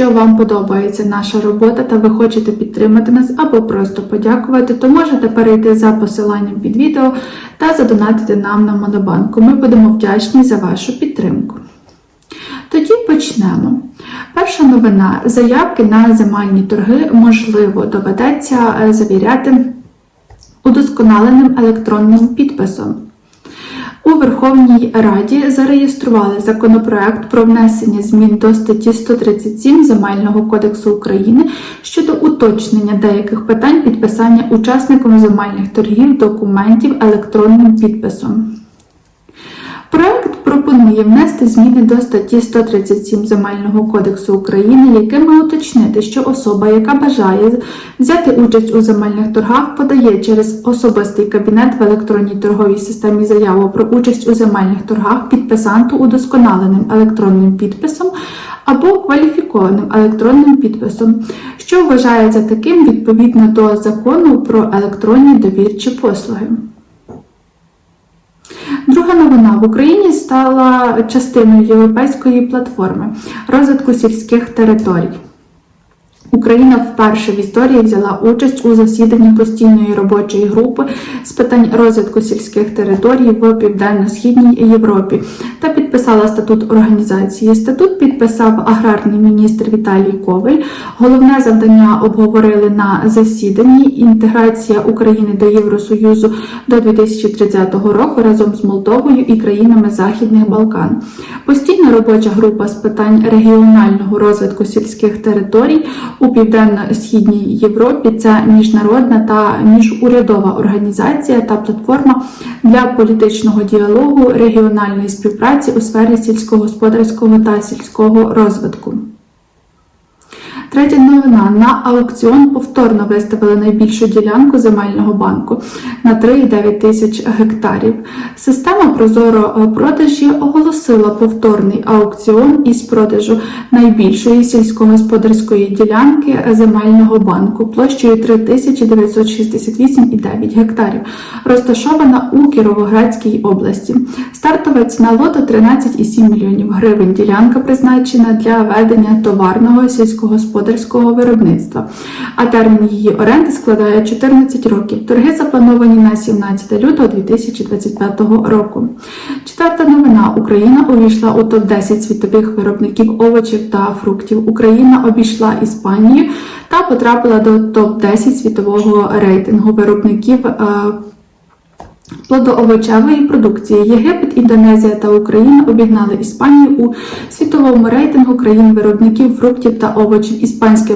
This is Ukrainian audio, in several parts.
вам подобається наша робота та ви хочете підтримати нас або просто подякувати, то можете перейти за посиланням під відео та задонатити нам на Монобанку. Ми будемо вдячні за вашу підтримку. Тоді почнемо. Перша новина: заявки на земельні торги можливо доведеться е, завіряти удосконаленим електронним підписом. У Верховній Раді зареєстрували законопроект про внесення змін до статті 137 Земельного кодексу України щодо уточнення деяких питань підписання учасникам земельних торгів документів електронним підписом. Проект пропонує внести зміни до статті 137 Земельного кодексу України, якими уточнити, що особа, яка бажає взяти участь у земельних торгах, подає через особистий кабінет в електронній торговій системі заяву про участь у земельних торгах підписанту удосконаленим електронним підписом або кваліфікованим електронним підписом, що вважається таким відповідно до закону про електронні довірчі послуги. Друга новина в Україні стала частиною європейської платформи розвитку сільських територій. Україна вперше в історії взяла участь у засіданні постійної робочої групи з питань розвитку сільських територій в Південно-Східній Європі та підписала статут організації. Статут підписав аграрний міністр Віталій Коваль. Головне завдання обговорили на засіданні інтеграція України до Євросоюзу до 2030 року разом з Молдовою і країнами Західних Балкан. Постійна робоча група з питань регіонального розвитку сільських територій у Південно-Східній Європі це міжнародна та міжурядова організація та платформа для політичного діалогу регіональної співпраці у сфері сільськогосподарського та сільського розвитку. Третя новина. На аукціон повторно виставили найбільшу ділянку земельного банку на 3,9 тисяч гектарів. Система Прозоро продажі оголосила повторний аукціон із продажу найбільшої сільськогосподарської ділянки земельного банку площею 3968,9 гектарів, розташована у Кіровоградській області. Стартова ціна лоту 13,7 мільйонів гривень. Ділянка призначена для ведення товарного сільськогосподарського господарського виробництва, а термін її оренди складає 14 років. Торги заплановані на 17 лютого 2025 року. Четверта новина: Україна увійшла у топ-10 світових виробників овочів та фруктів. Україна обійшла Іспанію та потрапила до топ-10 світового рейтингу виробників. Плодоовочевої продукції Єгипет, Індонезія та Україна обігнали Іспанію у світовому рейтингу країн-виробників фруктів та овочів. Іспанське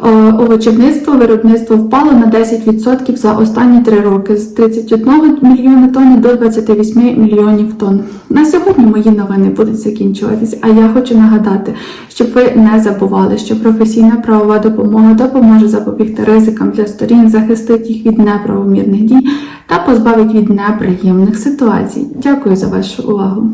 плодоовочівництво виробництво впало на 10% за останні три роки з 31 мільйона тонн до 28 мільйонів тонн. На сьогодні мої новини будуть закінчуватись, а я хочу нагадати, щоб ви не забували, що професійна правова допомога допоможе запобігти ризикам для сторін, захистить їх від неправомірних дій та позбавить від неприємних ситуацій. Дякую за вашу увагу!